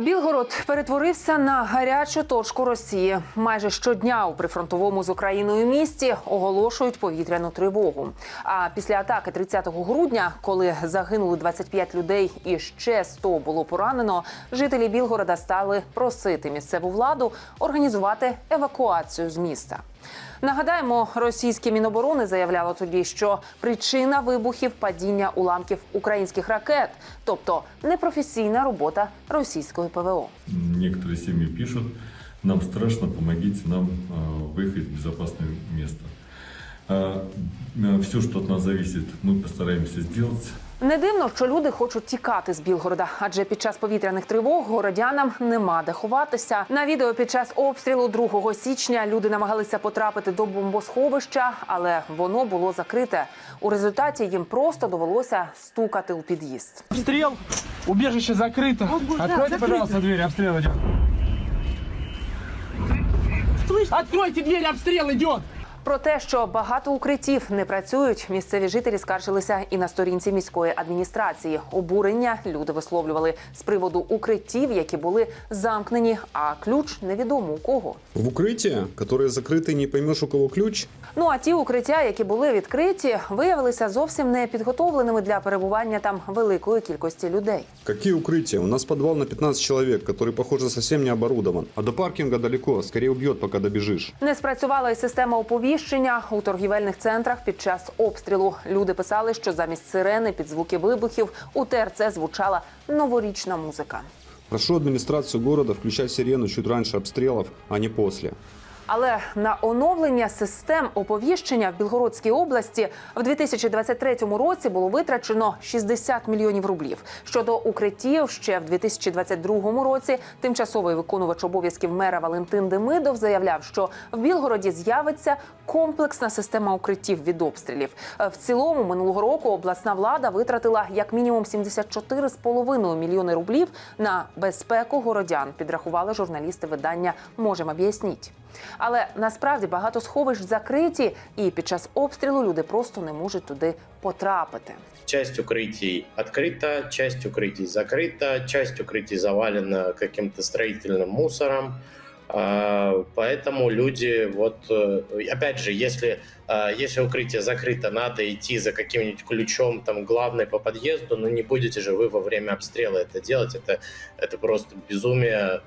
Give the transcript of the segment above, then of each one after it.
Білгород перетворився на гарячу точку Росії. Майже щодня у прифронтовому з Україною місті оголошують повітряну тривогу. А після атаки 30 грудня, коли загинули 25 людей і ще 100 було поранено, жителі Білгорода стали просити місцеву владу організувати евакуацію з міста. Нагадаємо, російське міноборони заявляло тоді, що причина вибухів падіння уламків українських ракет, тобто непрофесійна робота російської ПВО. Некоторые семьи пишут, нам страшно, помогите нам э, выехать в безопасное место. Все, что от нас зависит, мы постараемся сделать. Не дивно, що люди хочуть тікати з Білгорода, адже під час повітряних тривог городянам нема де ховатися. На відео під час обстрілу 2 січня люди намагалися потрапити до бомбосховища, але воно було закрите. У результаті їм просто довелося стукати у під'їзд. Обстрел. Убежище закрыто. Откройте, пожалуйста, дверь. Обстрел идет. Откройте дверь, обстрел идет. Про те, що багато укриттів не працюють, місцеві жителі скаржилися і на сторінці міської адміністрації. Обурення люди висловлювали з приводу укриттів, які були замкнені, а ключ невідомо у кого. В укрытие, которое закрыто и не поймешь у кого ключ, Ну а ті укриття, які були відкриті, виявилися зовсім не підготовленими для перебування там великої кількості людей. какие укрытия? У нас подвал на 15 человек, который, похоже, совсем не оборудован. А до паркинга далеко, скорее убьет, пока добежишь. Не спрацювала і система оповіщення у торгівельних центрах під час обстрілу. Люди писали, що замість сирени під звуки вибухів у ТРЦ звучала новорічна музика. Прошу администрацию города включать сирену чуть раньше обстрелов, а не после. Але на оновлення систем оповіщення в Білгородській області в 2023 році було витрачено 60 мільйонів рублів. Щодо укриттів, ще в 2022 році тимчасовий виконувач обов'язків мера Валентин Демидов заявляв, що в Білгороді з'явиться комплексна система укриттів від обстрілів. В цілому минулого року обласна влада витратила як мінімум 74,5 мільйони рублів на безпеку городян. Підрахували журналісти видання «Можемо об'ясніть». Але насправді багато сховищ закриті, і під час обстрілу люди просто не можуть туди потрапити. Часть укрытий открыта, часть укрытий закрыта, часть укрытий завалена каким-то строительным мусором. А, Поэтому люди, вот, э, опять же, если, а, если укрытие закрыто, надо идти за каким-нибудь ключом, там, главный по подъезду, но не будете же вы во время обстрела это делать. Это, это просто безумие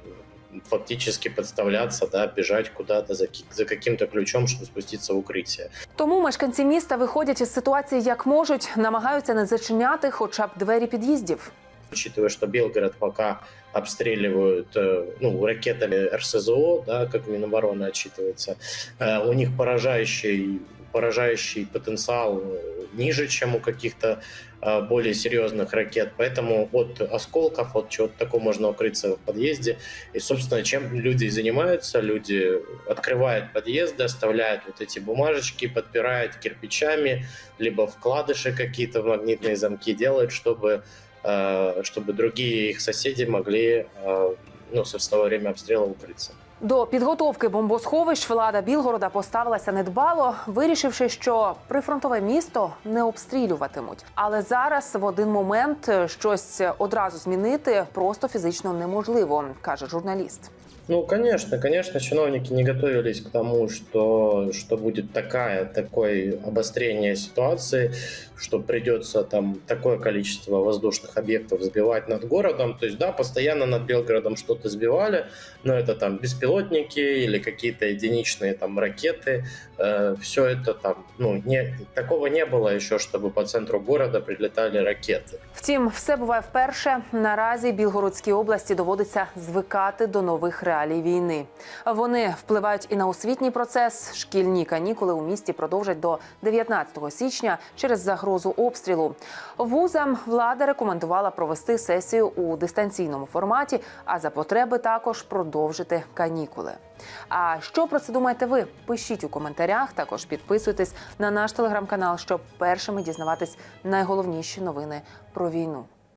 фактически подставляться, да, бежать куда-то за, за каким-то ключом, щоб спуститься в укриття. Тому мешканці міста виходять із ситуації як можуть, намагаються не зачиняти хоча б двері під'їздів. Учитывая, что Белгород пока обстреливают э, ну, ракетами РСЗО, да, как Минобороны отчитывается, э, у них поражающий, поражающий потенциал ниже, чем у каких-то э, более серьезных ракет. Поэтому от осколков, от чего-то такого можно укрыться в подъезде. И, собственно, чем люди занимаются? Люди открывают подъезды, оставляют вот эти бумажечки, подпирают кирпичами, либо вкладыши какие-то в магнитные замки делают, чтобы чтобы другие их соседи могли, э, ну, собственно, во время обстрела укрыться. До підготовки бомбосховищ влада Білгорода поставилася недбало, вирішивши, що прифронтове місто не обстрілюватимуть. Але зараз в один момент е, щось одразу змінити просто фізично неможливо, каже журналіст. Ну, конечно, конечно, чиновники не готовились к тому, что, что будет такая, такое обострение ситуации, что придется там такое количество воздушных объектов сбивать над городом. То есть, да, постоянно над Белгородом что-то сбивали, но это там беспилотники или какие-то единичные там ракеты. все это там, ну, не, такого не было еще, чтобы по центру города прилетали ракеты. Втім, все буває вперше. Наразі Білгородській області доводиться звикати до нових реалій війни. Вони впливають і на освітній процес. Шкільні канікули у місті продовжать до 19 січня через загрозу обстрілу. Вузам влада рекомендувала провести сесію у дистанційному форматі, а за потреби також продовжити канікули. А що про це думаєте ви? Пишіть у коментарях. Також підписуйтесь на наш телеграм-канал, щоб першими дізнаватись найголовніші новини про війну.